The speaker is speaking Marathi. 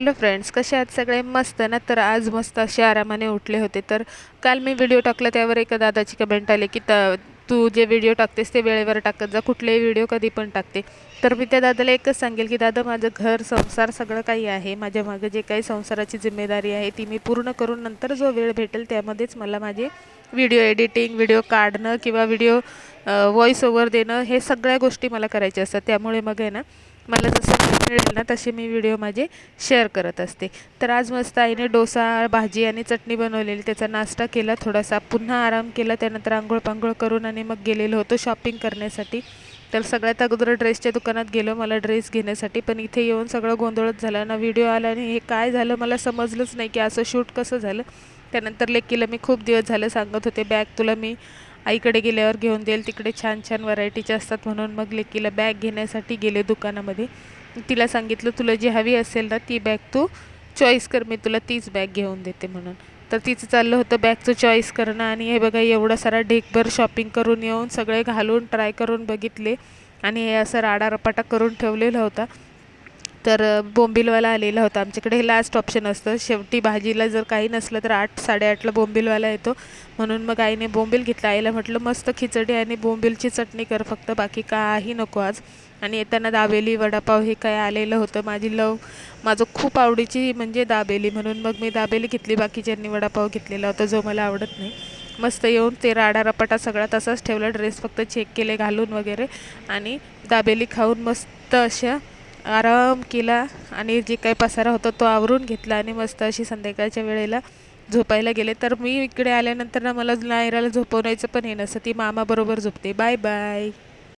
हॅलो फ्रेंड्स कसे आहात सगळे? मस्त ना? तर आज मस्त असे आरामाने उठले होते. तर काल मी व्हिडिओ टाकला त्यावर एका दादाची कमेंट आली की त तू जे व्हिडिओ टाकतेस ते वेळेवर टाकत जा कुठलेही व्हिडिओ कधी पण टाकते. तर मी त्या दादाला एकच सांगेल की दादा माझं घर संसार सगळं काही आहे. माझ्या मागं जे काही संसाराची जिम्मेदारी आहे ती मी पूर्ण करून नंतर जो वेळ भेटेल त्यामध्येच मला माझे व्हिडिओ एडिटिंग व्हिडिओ काढणं किंवा व्हिडिओ व्हॉईस ओव्हर देणं हे सगळ्या गोष्टी मला करायच्या असतात. त्यामुळे मग आहे ना मला जसं मिळेल ना तसे मी व्हिडिओ माझे शेअर करत असते. तर आज मस्त आईने डोसा भाजी आणि चटणी बनवलेली. त्याचा नाश्ता केला थोडासा पुन्हा आराम केला. त्यानंतर आंघोळ पांघोळ करून आणि मग गेलेलो होतो शॉपिंग करण्यासाठी. तर सगळ्यात अगोदर ड्रेसच्या दुकानात गेलो मला ड्रेस घेण्यासाठी. पण इथे येऊन सगळं गोंधळच झालं. ना व्हिडिओ आला आणि हे काय झालं मला समजलंच नाही की असं शूट कसं झालं. त्यानंतर लेकीला मी खूप दिवस झालं सांगत होते बॅग तुला मी आईकडे गेल्यावर घेऊन देईल. तिकडे छान छान व्हरायटीचे असतात म्हणून मग लेकीला बॅग घेण्यासाठी गेले दुकानामध्ये. तिला सांगितलं तुला जी हवी असेल ना ती बॅग तू चॉईस कर. मी तुला तीच बॅग घेऊन देते म्हणून. तर तिचं चाललं होतं बॅगचं चॉईस करणं आणि हे बघा एवढा सारा ढेकभर शॉपिंग करून येऊन सगळे घालून ट्राय करून बघितले. आणि हे असं राडारपाटा करून ठेवलेला होता. तर बोंबिलवाला आलेला होता आमच्याकडे. हे लास्ट ऑप्शन असतं. शेवटी भाजीला जर काही नसलं तर आठ साडेआठला बोंबिलवाला येतो. म्हणून मग आईने बोंबील घेतला. आईला म्हटलं मस्त खिचडी आणि बोंबीलची चटणी कर फक्त बाकी काही नको आज. आणि येताना दाबेली वडापाव हे काय आलेलं होतं. माझी लव माझं खूप आवडीची म्हणजे दाबेली. म्हणून मग मी दाबेली घेतली. बाकीच्यांनी वडापाव घेतलेला होता जो मला आवडत नाही. मस्त येऊन ते राडा रपाटा सगळा तसाच ठेवला. ड्रेस फक्त चेक केले घालून वगैरे. आणि दाबेली खाऊन मस्त अशा आराम केला आणि जे काही पसारा होता तो आवरून घेतला आणि मस्त अशी संध्याकाळच्या वेळेला झोपायला गेले. तर मी इकडे आल्यानंतर ना मला नायराला झोपवण्याचं पण हे नसतं. ती मामाबरोबर झोपते. Bye bye